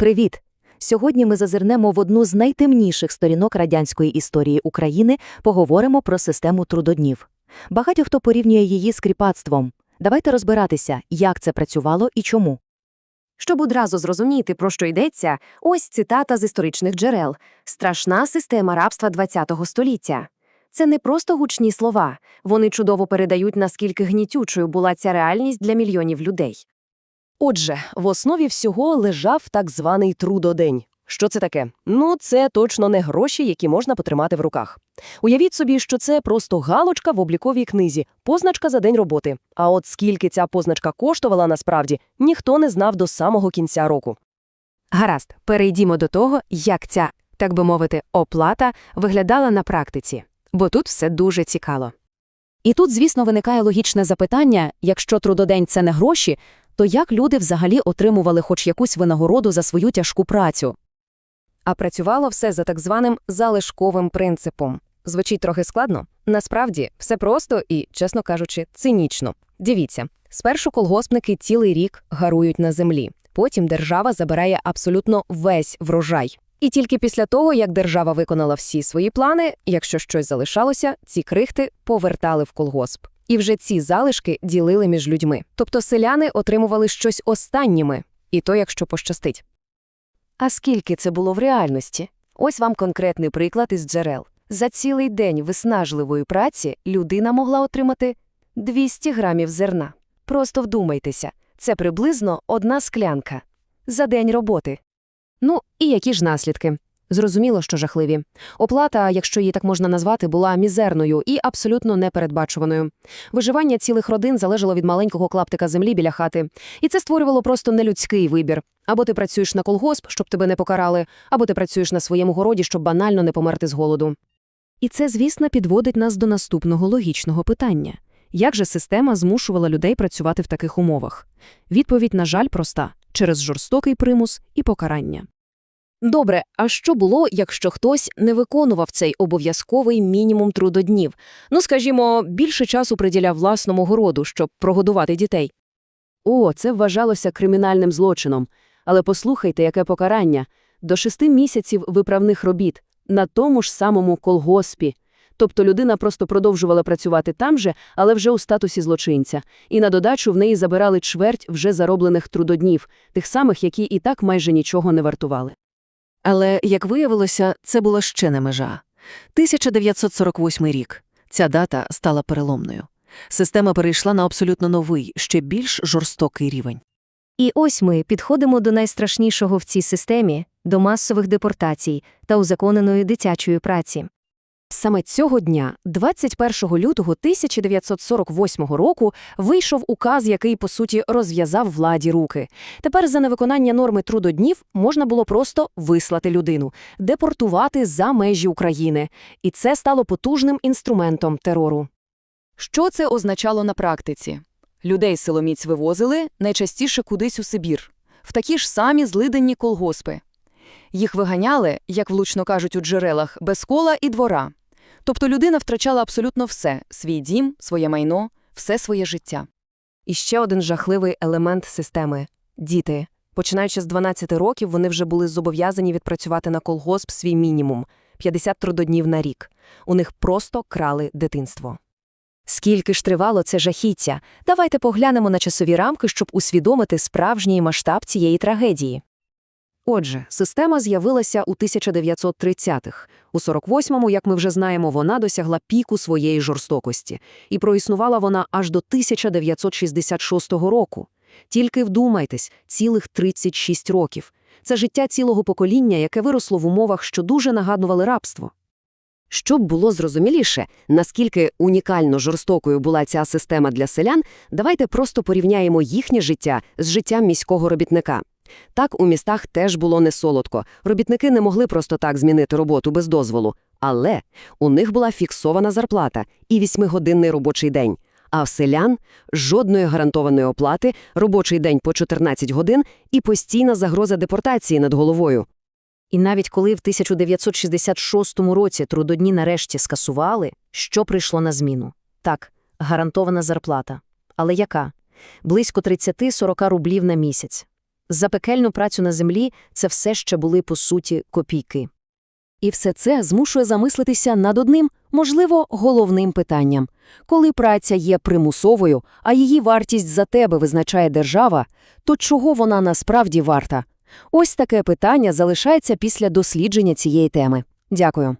Привіт! Сьогодні ми зазирнемо в одну з найтемніших сторінок радянської історії України, поговоримо про систему трудоднів. Багато хто порівнює її з кріпацтвом. Давайте розбиратися, як це працювало і чому. Щоб одразу зрозуміти, про що йдеться, ось цитата з історичних джерел «Страшна система рабства ХХ століття». Це не просто гучні слова, вони чудово передають, наскільки гнітючою була ця реальність для мільйонів людей. Отже, в основі всього лежав так званий трудодень. Що це таке? Ну, це точно не гроші, які можна потримати в руках. Уявіть собі, що це просто галочка в обліковій книзі, позначка за день роботи. А от скільки ця позначка коштувала насправді, ніхто не знав до самого кінця року. Гаразд, перейдімо до того, як ця, так би мовити, оплата виглядала на практиці, бо тут все дуже цікаво. І тут, звісно, виникає логічне запитання: якщо трудодень це не гроші, то як люди взагалі отримували хоч якусь винагороду за свою тяжку працю? А працювало все за так званим залишковим принципом. Звучить трохи складно. Насправді, все просто і, чесно кажучи, цинічно. Дивіться, спершу колгоспники цілий рік гарують на землі, потім держава забирає абсолютно весь врожай. І тільки після того, як держава виконала всі свої плани, якщо щось залишалося, ці крихти повертали в колгосп. І вже ці залишки ділили між людьми. Тобто селяни отримували щось останніми, і то, якщо пощастить. А скільки це було в реальності? Ось вам конкретний приклад із джерел. За цілий день виснажливої праці людина могла отримати 200 грамів зерна. Просто вдумайтеся, це приблизно одна склянка. За день роботи. І які ж наслідки? Зрозуміло, що жахливі. Оплата, якщо її так можна назвати, була мізерною і абсолютно непередбачуваною. Виживання цілих родин залежало від маленького клаптика землі біля хати. І це створювало просто нелюдський вибір. Або ти працюєш на колгосп, щоб тебе не покарали, або ти працюєш на своєму городі, щоб банально не померти з голоду. І це, звісно, підводить нас до наступного логічного питання. Як же система змушувала людей працювати в таких умовах? Відповідь, на жаль, проста – через жорстокий примус і покарання. Добре, а що було, якщо хтось не виконував цей обов'язковий мінімум трудоднів? Ну, скажімо, більше часу приділяв власному городу, щоб прогодувати дітей. О, це вважалося кримінальним злочином. Але послухайте, яке покарання. До шести місяців виправних робіт на тому ж самому колгоспі. Тобто людина просто продовжувала працювати там же, але вже у статусі злочинця. І на додачу в неї забирали чверть вже зароблених трудоднів, тих самих, які і так майже нічого не вартували. Але, як виявилося, це була ще не межа. 1948 рік. Ця дата стала переломною. Система перейшла на абсолютно новий, ще більш жорстокий рівень. І ось ми підходимо до найстрашнішого в цій системі до масових депортацій та узаконеної дитячої праці. Саме цього дня, 21 лютого 1948 року, вийшов указ, який, по суті, розв'язав владі руки. Тепер за невиконання норми трудоднів можна було просто вислати людину, депортувати за межі України. І це стало потужним інструментом терору. Що це означало на практиці? Людей силоміць вивозили найчастіше кудись у Сибір, в такі ж самі злиденні колгоспи. Їх виганяли, як влучно кажуть у джерелах, без кола і двора. Тобто людина втрачала абсолютно все – свій дім, своє майно, все своє життя. І ще один жахливий елемент системи – діти. Починаючи з 12 років, вони вже були зобов'язані відпрацювати на колгосп свій мінімум – 50 трудоднів на рік. У них просто крали дитинство. Скільки ж тривало це жахіття? Давайте поглянемо на часові рамки, щоб усвідомити справжній масштаб цієї трагедії. Отже, система з'явилася у 1930-х. У 48-му, як ми вже знаємо, вона досягла піку своєї жорстокості. І проіснувала вона аж до 1966 року. Тільки вдумайтесь, цілих 36 років. Це життя цілого покоління, яке виросло в умовах, що дуже нагадували рабство. Щоб було зрозуміліше, наскільки унікально жорстокою була ця система для селян, давайте просто порівняємо їхнє життя з життям міського робітника. Так, у містах теж було не солодко. Робітники не могли просто так змінити роботу без дозволу. Але у них була фіксована зарплата і вісьмигодинний робочий день. А в селян жодної гарантованої оплати, робочий день по 14 годин і постійна загроза депортації над головою. І навіть коли в 1966 році трудодні нарешті скасували, що прийшло на зміну? Так, гарантована зарплата. Але яка? Близько 30-40 рублів на місяць. За пекельну працю на землі це все ще були, по суті, копійки. І все це змушує замислитися над одним, можливо, головним питанням. Коли праця є примусовою, а її вартість за тебе визначає держава, то чого вона насправді варта? Ось таке питання залишається після дослідження цієї теми. Дякую.